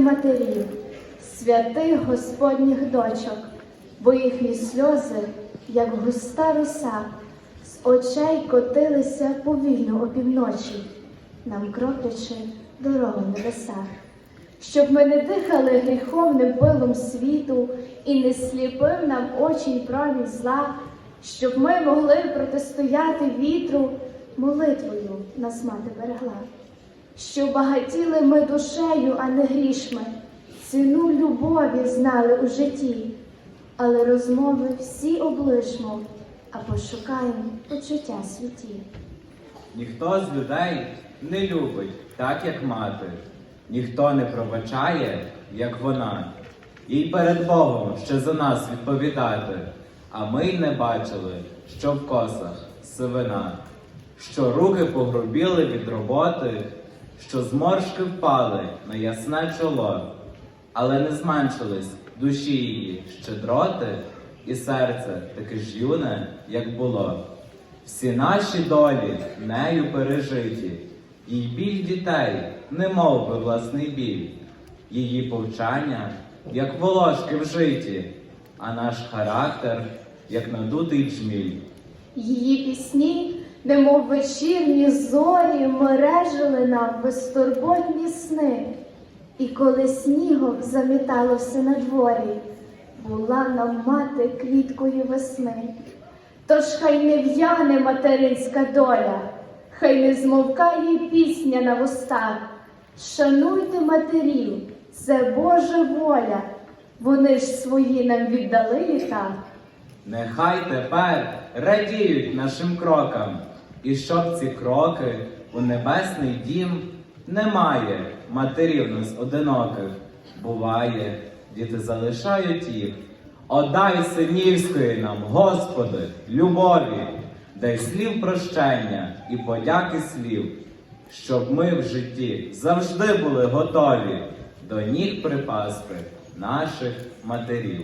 матерів, святих Господніх дочок, бо їхні сльози, як густа роса, з очей котилися повільно опівночі, нам кроплячи дорогу в небесах. Щоб ми не дихали гріховним пилом світу і не сліпив нам очі й промінь зла, щоб ми могли протистояти вітру, молитвою нас мати берегла. Щоб багатіли ми душею, а не грішми, ціну любові знали у житті, але розмови всі облишмо, а пошукаємо почуття світі. Ніхто з людей не любить так, як мати, ніхто не пробачає, як вона. Їй перед Богом ще за нас відповідати, а ми й не бачили, що в косах сивина, що руки погрубіли від роботи, що зморшки впали на ясне чоло, але не зменшились душі її щедроти, і серце таке ж юне, як було. Всі наші долі нею пережиті, їй біль дітей, не би власний біль, її повчання, як волошки в житі, а наш характер, як надутий джміль. Її пісні, немов вечірні зорі, мережили нам безтурботні сни. І коли снігом замітало все на дворі, була нам мати квіткою весни. Тож хай не в'яне материнська доля, хай не змовкає пісня на вустах. Шануйте матерів, це Божа воля, вони ж свої нам віддали літа. Нехай тепер радіють нашим крокам, і щоб ці кроки у небесний дім немає матерів нас одиноких. Буває, діти залишають їх. Отдай синівської нам, Господи, любові, дай слів прощення і подяки слів, щоб ми в житті завжди були готові до ніг припасти наших матерів.